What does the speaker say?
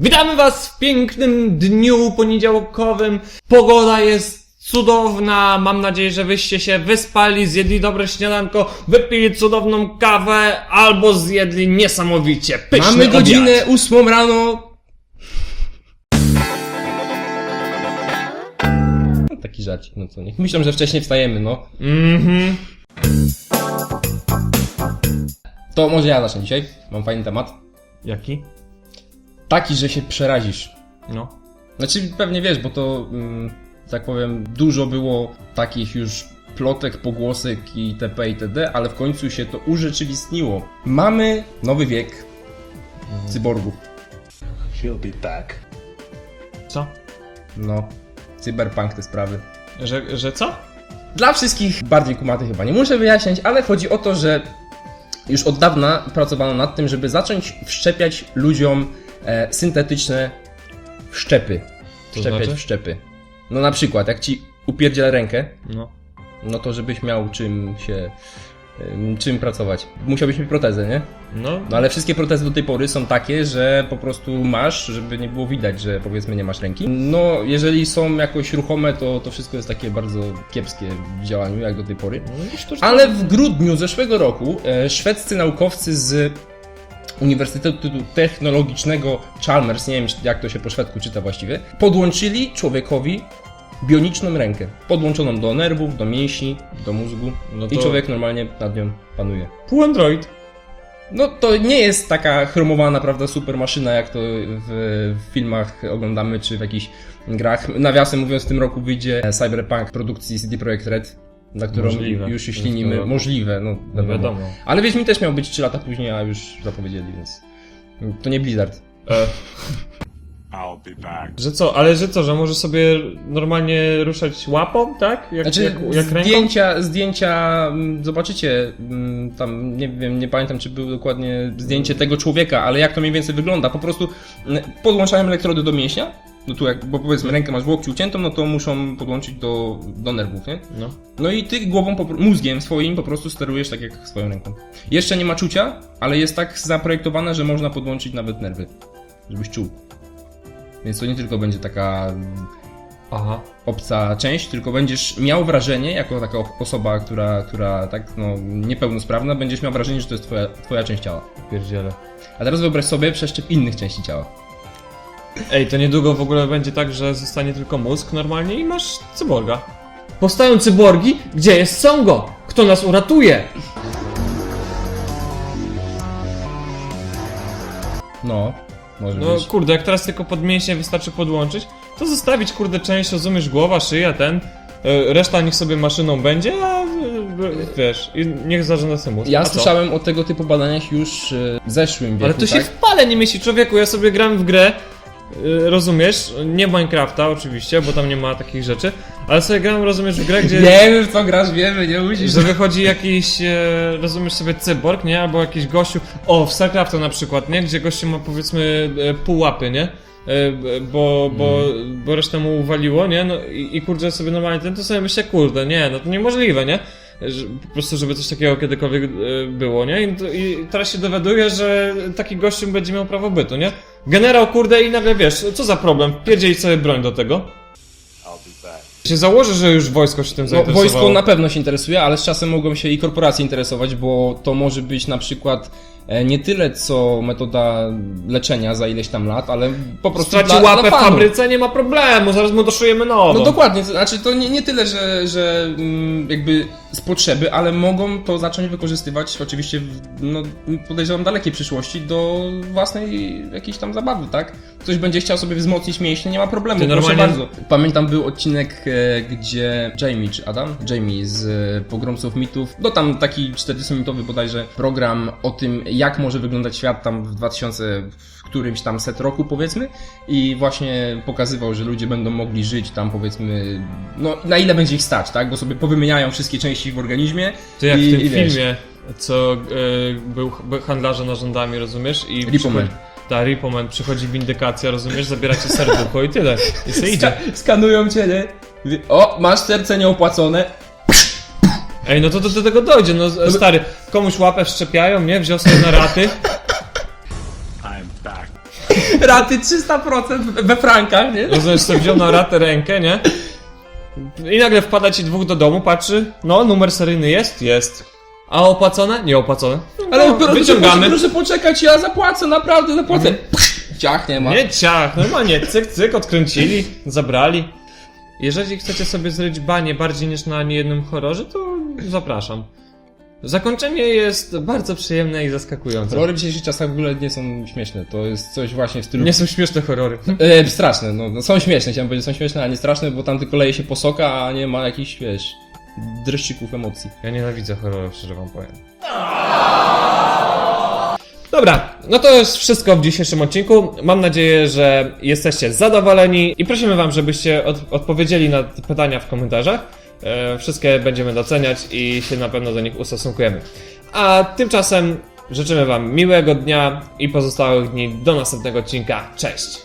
Witamy Was w pięknym dniu poniedziałkowym. Pogoda jest cudowna. Mam nadzieję, że wyście się wyspali, zjedli dobre śniadanko, wypili cudowną kawę albo zjedli niesamowicie pyszny Mamy godzinę obiad. ósmą rano. No, Taki żarcik, no co nie. Myślę, że wcześniej wstajemy, no. Mhm. To może ja zacznę dzisiaj. Mam fajny temat. Jaki? Taki, że się przerazisz. No. Znaczy, pewnie wiesz, bo to, mm, tak powiem, dużo było takich już plotek, pogłosek i TP i TD, ale w końcu się to urzeczywistniło. Mamy nowy wiek cyborgów. She'll be back. Co? No, cyberpunk te sprawy. Że, że co? Dla wszystkich bardziej kumatych chyba nie muszę wyjaśniać, ale chodzi o to, że już od dawna pracowano nad tym, żeby zacząć wszczepiać ludziom e, syntetyczne wszczepy. To Wszczepiać znaczy? wszczepy. No na przykład, jak ci upierdzielę rękę, No. no to żebyś miał czym się, czym pracować. Musiałbyś mieć protezę, nie? No. No ale wszystkie protezy do tej pory są takie, że po prostu masz, żeby nie było widać, że powiedzmy nie masz ręki. No, jeżeli są jakoś ruchome, to, to wszystko jest takie bardzo kiepskie w działaniu, jak do tej pory. No Ale w grudniu zeszłego roku e, szwedzcy naukowcy z Uniwersytetu Technologicznego Chalmers, nie wiem jak to się po szwedzku czyta właściwie, podłączyli człowiekowi bioniczną rękę. Podłączoną do nerwów, do mięśni, do mózgu No i to- człowiek normalnie nad nią panuje. Pół Android. No to nie jest taka chromowana, prawda, super maszyna, jak to w, w filmach oglądamy, czy w jakichś grach. Nawiasem mówiąc, w tym roku wyjdzie Cyberpunk produkcji CD Projekt Red, na którą Możliwe. już się ślinimy. Możliwe, no No wiadomo. Ale Wiedźmin też miał być 3 lata później, a już zapowiedzieli, więc to nie Blizzard. E, I'll be back. że co, ale że co, że może sobie normalnie ruszać łapą, tak? Jak, Znaczy, jak, jak ręką? zdjęcia, zdjęcia, mm, zobaczycie, mm, tam nie wiem, nie pamiętam, czy było dokładnie zdjęcie tego człowieka, ale jak to mniej więcej wygląda. Po prostu mm, podłączają elektrody do mięśnia, no tu jak, bo powiedzmy rękę masz w łokciu uciętą, no to muszą podłączyć do, do nerwów, nie? No. No i ty głową, mózgiem swoim po prostu sterujesz tak jak swoją ręką. Jeszcze nie ma czucia, ale jest tak zaprojektowane, że można podłączyć nawet nerwy, żebyś czuł. Więc to nie tylko będzie taka Aha. obca część, tylko będziesz miał wrażenie, jako taka osoba, która, która tak no, niepełnosprawna, będziesz miał wrażenie, że to jest twoja, twoja część ciała. Pierdziele. A teraz wyobraź sobie przeszczep innych części ciała. Ej, to niedługo w ogóle będzie tak, że zostanie tylko mózg normalnie i masz cyborga. Powstają cyborgi? Gdzie jest Songo? Kto nas uratuje? No, może No być. kurde, jak teraz tylko pod mięśnie wystarczy podłączyć, to zostawić kurde część, rozumiesz, głowa, szyja, ten. e, Reszta niech sobie maszyną będzie, a e, wiesz, i niech zarządza sobie mózg. Ja A co? słyszałem o tego typu badaniach już e, w zeszłym wieku, Ale to się tak? w pale nie mieści, człowieku. Ja sobie gram w grę, y, rozumiesz? Nie Minecrafta oczywiście, bo tam nie ma takich rzeczy, ale sobie gram, rozumiesz, w grę, gdzie... Wiemy w co grasz, wiemy, nie musisz... Że wychodzi jakiś, e, rozumiesz sobie, cyborg, nie? Albo jakiś gościu. O, w StarCrafta na przykład, nie? Gdzie gościu ma powiedzmy e, pół łapy, nie? E, bo, bo, bo resztę mu uwaliło, nie? No i, i kurde sobie normalnie ten, to sobie myślę, kurde, nie, no to niemożliwe, nie? Że, po prostu, żeby coś takiego kiedykolwiek było, nie? I, I teraz się dowiaduję, że taki gościu będzie miał prawo bytu, nie? Generał, kurde, i nagle wiesz, co za problem? Pierdzielić sobie broń do tego. Się założę, że już wojsko się tym No, zainteresowało. wojsko na pewno się interesuje, ale z czasem mogą się i korporacje interesować, bo to może być na przykład nie tyle co metoda leczenia za ileś tam lat, ale po prostu Straci dla, łapę dla w fabryce, nie ma problemu, zaraz mu doszujemy nową. No dokładnie, to znaczy to nie, nie tyle, że, że mm, jakby z potrzeby, ale mogą to zacząć wykorzystywać oczywiście w, no, podejrzewam dalekiej przyszłości do własnej jakiejś tam zabawy, tak? Ktoś będzie chciał sobie wzmocnić mięśnie, nie ma problemu, Ty proszę normalnie- bardzo. Pamiętam był odcinek, e, gdzie Jamie czy Adam? Jamie z e, Pogromców Mitów, no tam taki 40-minutowy bodajże program o tym, jak może wyglądać świat tam w 2000 w którymś tam set roku powiedzmy i właśnie pokazywał, że ludzie będą mogli żyć tam powiedzmy, no na ile będzie ich stać, tak? Bo sobie powymieniają wszystkie części w organizmie To jak i, w tym i wiesz, filmie, co y, był, był handlarze narządami, rozumiesz? I Repo Man. Ta, Ripoman, przychodzi windykacja, rozumiesz? Zabieracie serducho i tyle. I se idzie. Ska- skanują cię, nie? O, masz serce nieopłacone. Ej, no to do, do tego dojdzie, no stary. Komuś łapę wszczepiają, nie? Wziął sobie na raty. I'm back. Raty 300% we frankach, nie? Rozumiesz, sobie wziął na ratę rękę, nie? I nagle wpada ci dwóch do domu, patrzy, no numer seryjny jest? Jest. A opłacone? Nie opłacone. Ale no, proszę, wyciągamy. Proszę, proszę poczekać, ja zapłacę, naprawdę zapłacę. Ciach nie ma. Nie ciach, normalnie cyk, cyk, odkręcili, zabrali. Jeżeli chcecie sobie zryć banie bardziej niż na niejednym horrorze, to zapraszam. Zakończenie jest bardzo przyjemne i zaskakujące. Horrory w dzisiejszych czasach w ogóle nie są śmieszne. To jest coś właśnie w stylu... Nie są śmieszne horrory. E, straszne, no, no są śmieszne, chciałem powiedzieć, są śmieszne, a nie straszne, bo tam tylko leje się posoka, a nie ma jakichś, wiesz, dreszczyków emocji. Ja nienawidzę horrorów, szczerze wam powiem. Dobra, no to jest wszystko w dzisiejszym odcinku. Mam nadzieję, że jesteście zadowoleni i prosimy wam, żebyście od, odpowiedzieli na te pytania w komentarzach. E, wszystkie będziemy doceniać i się na pewno do nich ustosunkujemy. A tymczasem życzymy wam miłego dnia i pozostałych dni do następnego odcinka. Cześć!